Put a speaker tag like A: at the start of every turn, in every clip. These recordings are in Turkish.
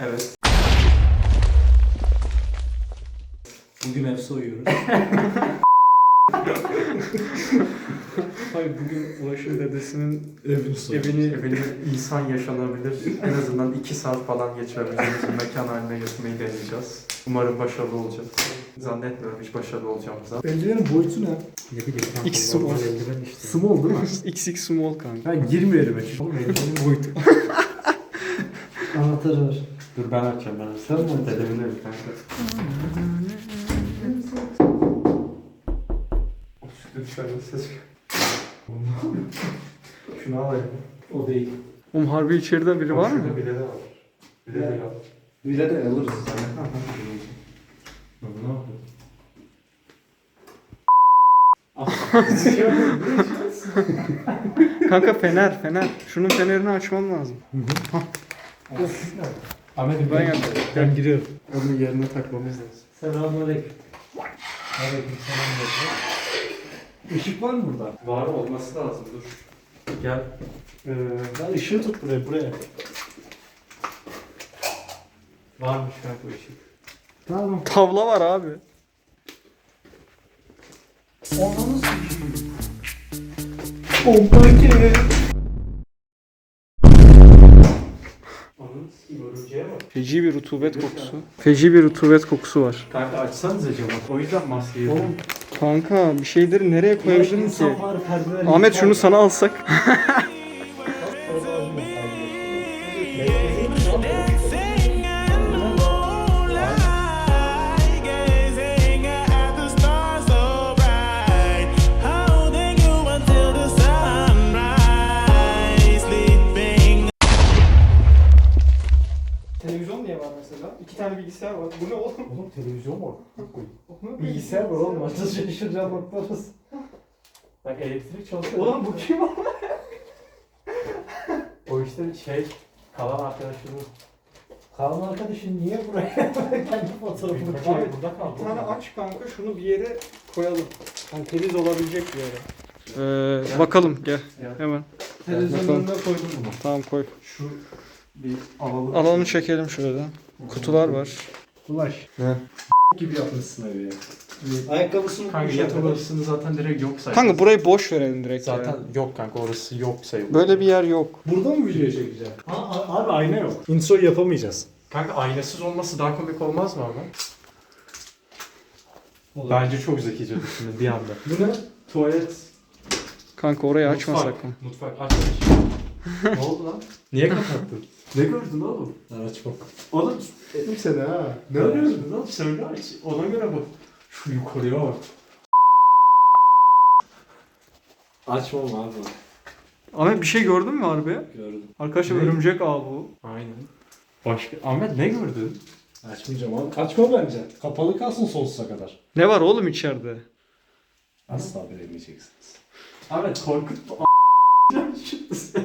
A: Evet.
B: Bugün ev soyuyoruz.
C: Hayır bugün Ulaş'ın dedesinin
B: Evini soyuyoruz.
C: evini
A: Evini insan yaşanabilir. En azından 2 saat falan geçirebileceğimiz bir mekan haline getirmeyi deneyeceğiz. Umarım başarılı olacağız. Zannetmiyorum hiç başarılı olacağımıza.
B: Eldivenin boyutu ne?
A: Ne bileyim
C: İki small.
A: eldiven işte.
B: Small değil mi?
C: XX small kanka.
B: Ben girmeyelim hiç.
A: Oğlum eldivenin boyutu.
B: Anahtarı ver.
A: Dur ben açacağım ben
B: Sen mi?
A: Dedemin evi kanka. Of, Dışarıda ses. Şunu alayım.
B: O değil.
C: Oğlum harbi içeride biri var mı?
A: Şurada bile de var. Bile de var.
B: Bir de alırız.
A: Ne yapıyor?
C: Kanka fener fener. Şunun fenerini açmam lazım.
A: Ahmet
C: Ben yaptım.
B: Ben giriyorum.
A: Onun yerine takmamız lazım.
B: Selamünaleyküm. Aleyküm selam. Işık var mı burada?
A: Var olması lazım dur. Gel. Ee,
B: Ben ışığı tut buraya, buraya.
A: varmış kanka ışık.
B: Tamam.
C: Tavla var abi.
B: Onu nasıl Bombaki.
A: Onun kim örümceğe bak.
C: Feci bir rutubet kokusu. Feci bir rutubet kokusu var.
A: Kanka açsanıza camı. O yüzden maskeyi
B: Oğlum.
C: Kanka bir şeyleri nereye koyabilirim ki? Ahmet şunu
B: var.
C: sana alsak. Televizyon niye var mesela? İki tane bilgisayar var. Bu ne oğlum?
B: Oğlum televizyon var. Bilgisayar var oğlum. Açıl şaşıracağım baklarız.
A: Bak elektrik çalışıyor.
C: Oğlum bu kim o?
A: O işte şey kalan arkadaşımız.
B: Kalan arkadaşın niye buraya kendi fotoğrafını
A: Abi
B: koyuyor?
A: burada kaldı.
C: Bir tane aç kanka şunu bir yere koyalım. Yani temiz olabilecek bir yere. Ee, bakalım gel.
A: Gel.
C: Hemen.
B: Televizyonun
C: Bakalım.
B: önüne koydum bunu.
C: Tamam koy.
A: Şu bir alalım.
C: Alanı çekelim şöyle. Kutular var.
B: Ulaş.
A: Ne?
B: gibi yapmışsın evi ya. Ayakkabısını
A: Kanka
B: koymuş
A: yatak odasını zaten direkt yok sayılır.
C: Kanka burayı boş verelim direkt
A: zaten
C: ya.
A: yok kanka orası yok sayılır.
C: Böyle bir yer yok.
B: Burada mı video çekeceğim? Ha, a- abi ayna yok. Intro yapamayacağız.
A: Kanka aynasız olması daha komik olmaz mı ama?
B: Olur.
A: Bence çok zekice düşündün bir anda.
B: Bu ne?
A: Tuvalet.
C: Kanka orayı
A: mutfak,
C: açmasak mı?
A: Mutfak aç. ne oldu lan? Niye kapattın? Ne gördün oğlum?
B: Ben aç bak.
A: Oğlum
B: Ettim seni ha.
A: ne arıyorsun lan? Söyle aç. Ona göre bak. Şu yukarıya bak.
B: Açmam abi.
C: Ahmet bir şey gördün mü harbi?
B: Gördüm.
C: Arkadaşlar
A: Ne?
C: örümcek ağı bu.
A: Aynen. Başka Ahmet ne gördün?
B: Açmayacağım abi. Açma bence. Kapalı kalsın sonsuza kadar.
C: Ne var oğlum içeride?
B: Asla bilemeyeceksiniz.
A: Ahmet korkutma. Çıktı sen.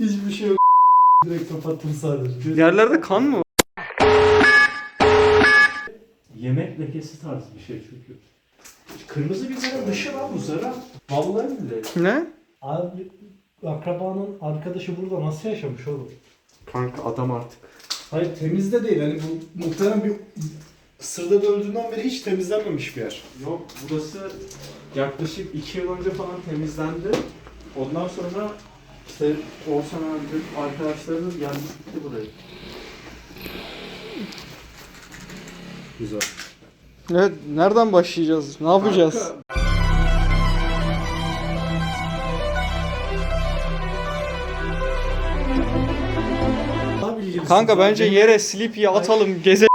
B: Hiçbir şey yok. Direkt kapattım sadece.
C: Yerlerde kan mı?
A: Yemek lekesi tarzı bir şey çünkü. Kırmızı biberin dışı lan bu zara. Vallahi bile.
C: Ne?
B: Abi akrabanın arkadaşı burada nasıl yaşamış oğlum?
A: Kanka adam artık.
B: Hayır temizde değil. Hani bu muhtemelen bir sırda öldüğünden beri hiç temizlenmemiş bir yer.
A: Yok burası yaklaşık 2 yıl önce falan temizlendi. Ondan sonra işte Oğuzhan abi arkadaşları gelmiş gitti buraya.
B: Güzel.
C: Evet, nereden başlayacağız? Ne yapacağız?
A: Kanka
C: bence yere Sleepy'yi atalım, geze.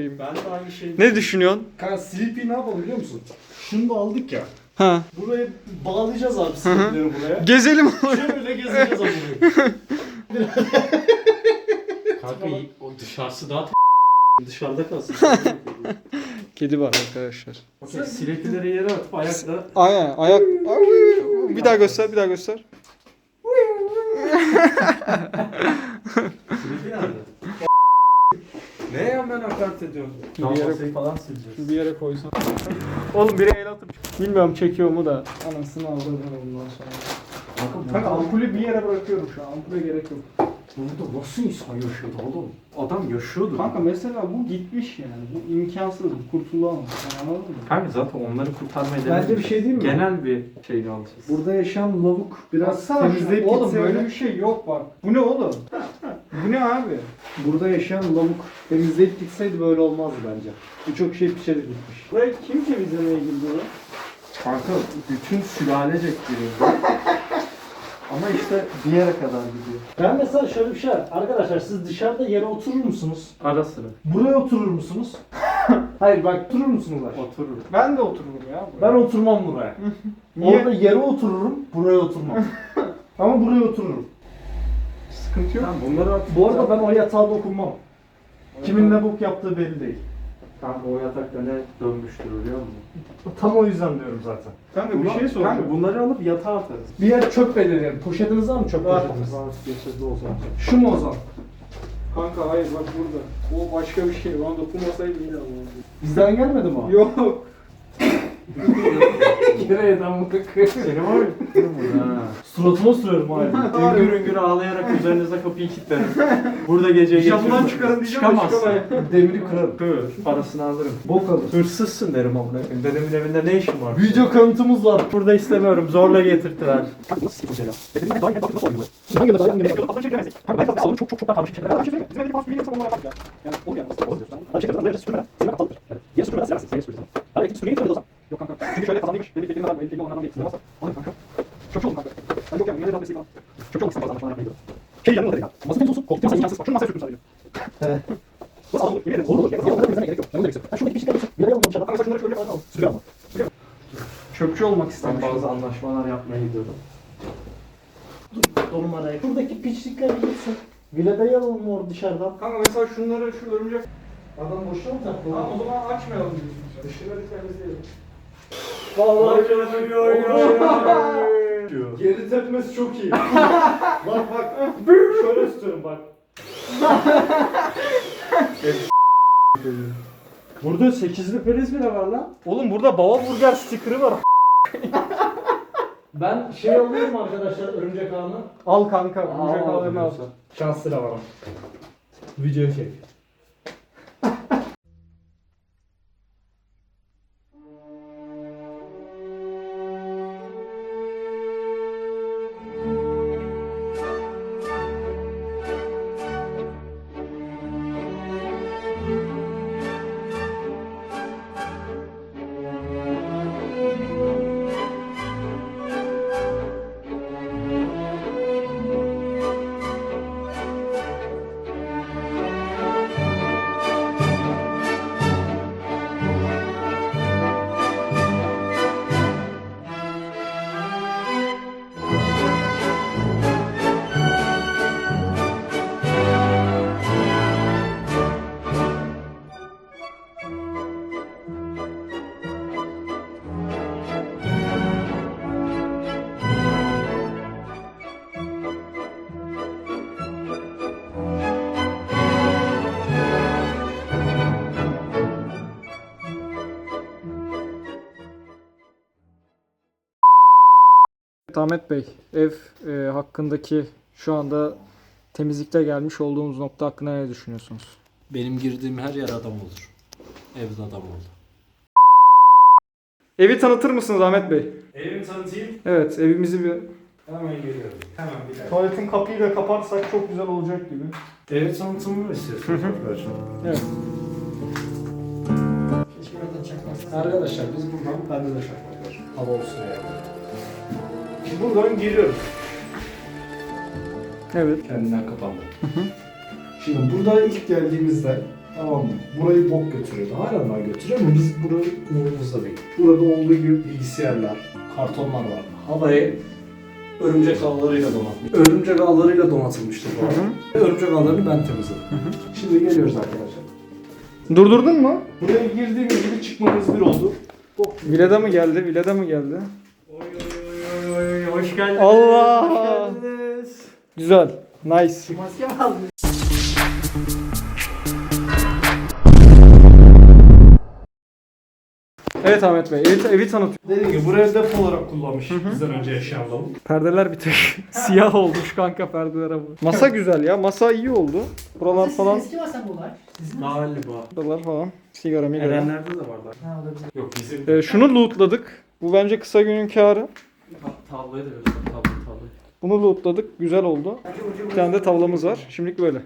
A: ben de aynı şeyi
C: Ne düşünüyorsun?
B: Kanka Sleepy ne yapalım biliyor musun? Şunu da aldık ya.
C: Ha.
B: Burayı bağlayacağız abi Sleepy'leri buraya.
C: Gezelim.
B: Şöyle gezeceğiz abi burayı.
A: Kanka o dışarısı daha dışarıda kalsın.
C: Kedi var arkadaşlar.
A: Okey, silepileri yere atıp ayakla
C: Aynen, ayak. Bir daha göster, bir daha göster.
A: Silepi nerede? Neye hemen hakaret ediyorsun?
C: Bir yere-
A: falan sileceğiz.
C: Bir yere koysan. Oğlum biri el atıp Bilmiyorum çekiyor mu da. Anasını aldım ondan sonra. Kanka ampulü bir yere bırakıyorum şu an. Ampule gerek yok.
B: Burada nasıl insan yaşıyordu oğlum?
A: Adam yaşıyordu.
C: Kanka mesela bu gitmiş yani. Bu imkansız. Kurtulamaz. Yani anladın mı?
A: Kanka zaten onları kurtarmaya
B: Bence bir şey değil mi?
A: Genel bir şeyini alacağız.
B: Burada yaşayan lavuk biraz
C: Baksana
B: temizleyip
C: Oğlum
B: gitse
C: böyle bir şey yok bak. Bu ne oğlum? Bu ne abi?
B: Burada yaşayan lavuk temizleyip gitseydi böyle olmazdı bence. Birçok şey pişerek gitmiş.
C: Burayı kim temizlemeye girdi lan?
A: Kanka bütün sülalecek biri. Ama işte bir yere kadar gidiyor.
D: Ben mesela şöyle bir şey var. Arkadaşlar siz dışarıda yere oturur musunuz?
A: Ara sıra.
D: Buraya oturur musunuz? Hayır bak oturur musunuz?
A: Oturur.
C: Ben de otururum ya.
D: Ben oturmam buraya.
C: Niye?
D: Orada yere otururum, buraya oturmam. Ama buraya otururum.
C: Sıkıntı yok.
A: Tamam bunları at.
D: Bu arada ben o yatağa dokunmam. Kimin ne bok yaptığı belli değil.
A: Kanka o yatakta ne dönmüştür biliyor musun?
D: Tam o yüzden diyorum zaten.
C: Kanka bir şey soracağım.
A: Kanka bunları alıp yatağa atarız.
D: Bir yer çöp belirleyelim. Poşetiniz var mı çöp
C: Var.
D: poşetiniz?
A: Geçirdi o zaman.
D: Şu mu o zaman?
C: Kanka hayır bak burada. O başka bir şey. Bana dokunmasaydı yine ama.
D: Bizden gelmedi mi o?
C: Yok.
D: Nereye lan bu
A: Seni var ya.
D: Suratıma sürüyorum abi.
A: Üngür üngür ağlayarak üzerinize kapıyı kilitlerim. Burada geceyi
C: Camdan
A: geçirdim.
C: çıkarın diyeceğim de
A: Çıkamazsın.
C: çıkamayın.
D: Demiri kırarım.
A: Hı, parasını alırım.
D: Bok alır.
A: Hırsızsın derim amına koyayım. Dedemin evinde ne işin var?
D: Video kanıtımız var.
A: Burada istemiyorum. Zorla getirttiler.
C: Çöpçü olmak
A: Ben
C: istemiş.
A: bazı anlaşmalar yapmaya gidiyorum.
D: Numarayı. Buradaki piçlikler gitsin. Vilada yalalım mı orada dışarıdan?
C: Kanka mesela şunları şu örümcek.
D: Adam boşuna mı taktı?
C: Tamam o zaman açmayalım. Diyorsun. Dışarı temizleyelim.
D: Vallahi
A: Diyor.
D: geri tepmesi çok iyi. bak bak. Şöyle istiyorum bak. Burada 8'li priz bile var lan.
C: Oğlum burada baba burger sticker'ı var.
D: Ben şey alıyorum arkadaşlar örümcek ağını.
C: Al kanka. Örümcek ağlarını al.
D: Şanslı da varım. Video çek.
C: Ahmet Bey, ev e, hakkındaki şu anda temizlikte gelmiş olduğumuz nokta hakkında ne düşünüyorsunuz?
E: Benim girdiğim her yer adam olur. Evde adam oldu.
C: Evi tanıtır mısınız Ahmet Bey?
B: Evimi tanıtayım.
C: Evet, evimizi bir
B: Hemen geliyorum. Hemen bir dakika.
C: tuvaletin kapıyı da kapatsak çok güzel olacak gibi.
B: Ev tanıtımı mı istiyorsunuz arkadaşlar?
C: Evet.
B: Arkadaşlar biz buradan bende de şarkı var. Hava olsun yani. Buradan giriyoruz.
C: Evet.
B: Kendinden kapandı. Şimdi burada ilk geldiğimizde tamam mı? Burayı bok götürüyordu. Hala daha götürüyor ama biz burayı umurumuzda değil. Burada olduğu gibi bilgisayarlar, kartonlar var. Havayı örümcek ağlarıyla donatmış. Örümcek ağlarıyla donatılmıştır bu arada. Örümcek ağlarını ben temizledim. Şimdi geliyoruz arkadaşlar.
C: Durdurdun mu?
B: Buraya girdiğimiz gibi çıkmamız bir oldu. Bok.
C: Vileda mı geldi? Vileda mı geldi?
A: Hoş geldiniz.
C: Allah!
A: Hoş geldiniz.
C: Güzel. Nice.
A: Maske mi aldın?
C: Evet Ahmet Bey, evi, evi tanıtıyor.
F: Dediğim gibi buraya depo olarak kullanmış bizden önce yaşayan.
C: Perdeler bir tık siyah olmuş kanka perdelere bu. Masa güzel ya, masa iyi oldu. Buralar falan,
G: Eski masa mı var? Sizin
A: Galiba.
C: buralar falan. Sigara migara.
A: Erenler'de de vardı.
G: Ha olabilir.
A: Yok bizim.
C: Ee, şunu lootladık. Bu bence kısa günün karı.
A: Tabloyu da göster. Tablo tablo.
C: Bunu lootladık. Güzel oldu. Bir tane de tavlamız var. Şimdilik böyle.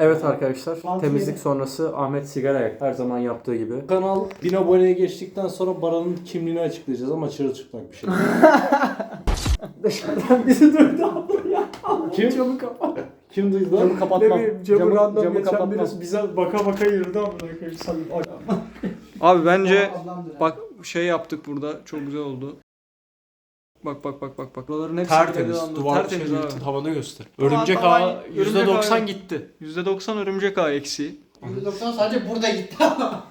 A: Evet arkadaşlar, temizlik sonrası Ahmet sigara yak. Her zaman yaptığı gibi.
B: Kanal 1000 aboneye geçtikten sonra Baran'ın kimliğini açıklayacağız ama çırılçıplak bir şey.
A: Bizi duydu abla ya.
B: Kim?
A: Camı kapat.
B: Kim duydu?
C: Camı kapatmam.
A: Ne bileyim, camı,
C: Camı-
A: random
C: camı
A: geçen
C: kapatmam.
A: birisi bize baka baka yürüdü amına koyayım. Sen
C: Abi bence
G: Ablamdır
C: bak şey yaptık burada. Çok güzel oldu. Bak bak bak bak bak. Buraların hepsi
B: Tertemiz.
C: anlamda.
B: Duvar
C: Tertemiz
B: şey,
C: abi.
B: havada göster. Örümcek
C: aman,
B: ağı
C: örümcek
B: %90
C: ağı-
B: gitti.
C: %90 örümcek ağı eksiği.
G: %90 sadece burada gitti ama.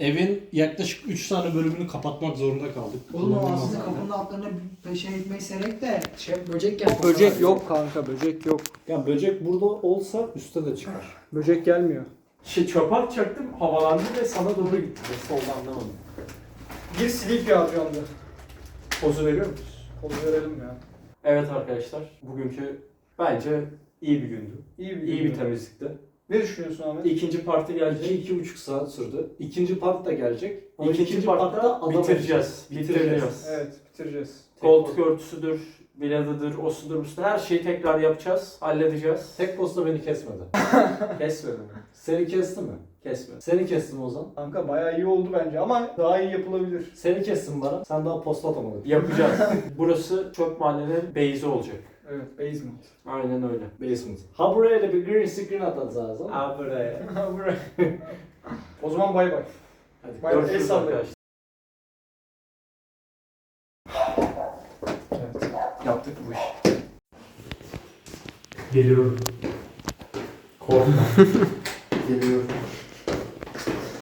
B: Evin yaklaşık 3 tane bölümünü kapatmak zorunda kaldık.
G: Oğlum o
B: Kullanılmaz
G: aslında
B: yani.
G: kapının altlarına peşe gitmeyi serek de şey böcek yapmak.
C: Böcek yok kanka böcek yok.
B: Ya böcek burada olsa üstte de çıkar.
C: Böcek gelmiyor.
A: Şey çöp atacaktım, havalandı ve sana doğru gitti. Nasıl oldu anlamadım.
C: Bir silik yağacağımdı.
A: Pozu veriyor musun?
C: Onu verelim ya.
A: Evet arkadaşlar, bugünkü bence iyi bir gündü.
C: İyi bir,
A: İyi bir temizlikti.
C: Ne düşünüyorsun Ahmet?
A: İkinci parti gelecek.
B: 2-2,5 saat sürdü. İkinci part da gelecek. Ama
A: İkinci, partta
B: adam
A: bitireceğiz. Bitireceğiz.
C: Evet bitireceğiz.
A: Koltuk örtüsüdür, biladıdır, osudur, busudur. Her şeyi tekrar yapacağız, halledeceğiz.
B: Tek posta beni kesmedi.
A: Kesmedi mi?
B: Seni kesti mi?
A: Kesmedi.
B: Seni kestim o zaman.
C: Kanka bayağı iyi oldu bence ama daha iyi yapılabilir.
B: Seni kestim bana. Sen daha posta atamadın.
A: Yapacağız. Burası çöp mahallenin base'i olacak.
C: Evet basement.
A: Aynen öyle.
B: Basement. Ha buraya da bir green screen atacağız ama.
A: Aa buraya.
C: o zaman bay bay.
A: Hadi
C: Bay
A: görüşürüz arkadaşlar. Evet. Yaptık bu işi. Geliyorum. Korkma. Geliyorum.